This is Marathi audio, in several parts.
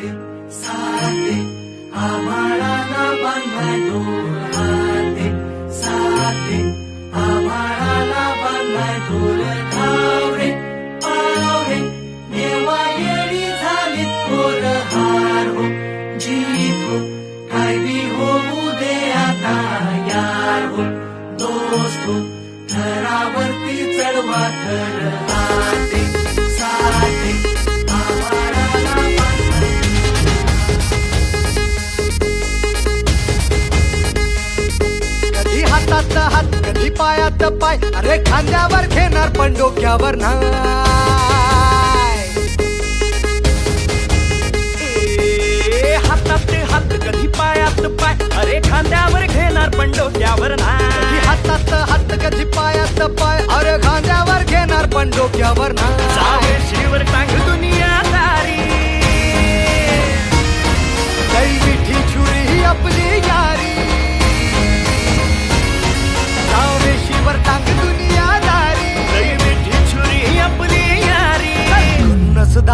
साथे साथे आभाळाला बांधलाय दोर हाते. साथे आभाळाला बांधलाय धावरे पावरे. देवा येळी झाली थोर हार हो जीत. हो काय बी होऊ दे आता यार हो. दोस्त हो थरावरती चढवा थर हाते. कधी पायात पाय अरे खांद्यावर घेणार पण डोक्यावर नाही. ए, हातात हात कधी पायात पाय अरे खांद्यावर घेणार पण डोक्यावर कधी हातात हात कधी पायात पाय अरे खांद्यावर घेणार पण डोक्यावर नाही.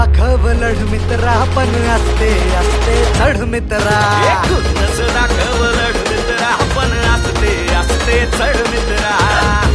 खुन्नस दाखव लढ मित्रा पण असते असते चढ मित्रा. एकूणच दाखव लढ मित्रा पण असते असते चढ मित्रा.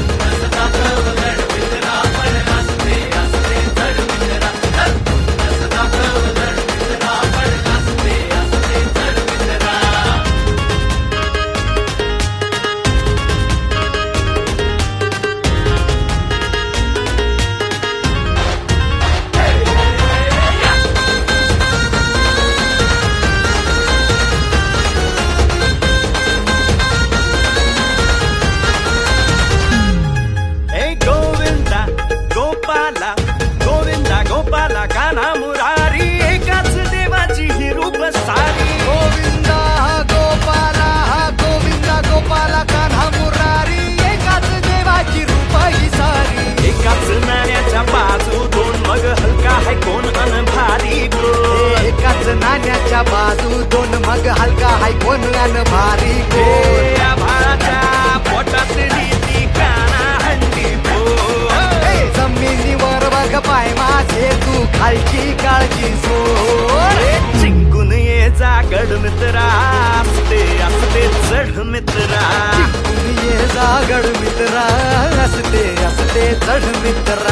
अन भारी गोर. पोटात काना हंडी जमिनीवर बघ पाय माझे तू खालची काळजी सोड. ए, जिंकून ये जागड मित्रा असते असते चढ मित्रा. ये जागड मित्रा असते असते चढ मित्रा.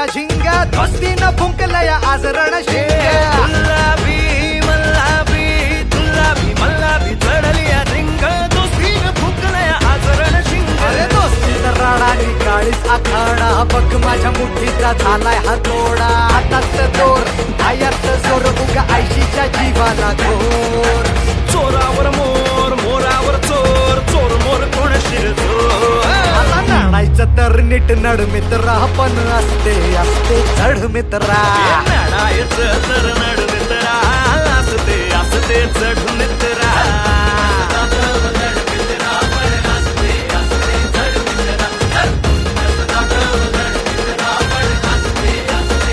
या झिंगात मस्तीनं फुंकलया आज रणशिंग चढली या रिंग दोस्तीन फुकलया अरे काळीच आखाडा. बघ माझ्या मुठीचा झालाय हातोडा हातात दोर आयात जोर उगा नीट नड मित्रा पण असते असते चढ मित्रा. लढायचं तर नड मित्रा असते असते चढ मित्रा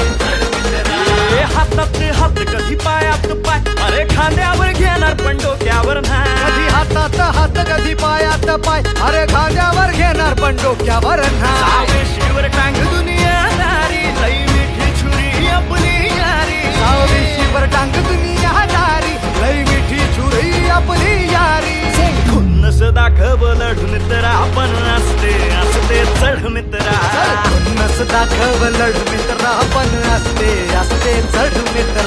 ए, हातात हात कधी पायात पाय? अरे खांद्यावर घेणार पण डोक्यावर कधी नाही हातात हात कधी पायात पाय. अरे खांद्यावर घेणार पण डोक्यावर नाही. दाखव लढ मित्रा पण असते असते चढ मित्र.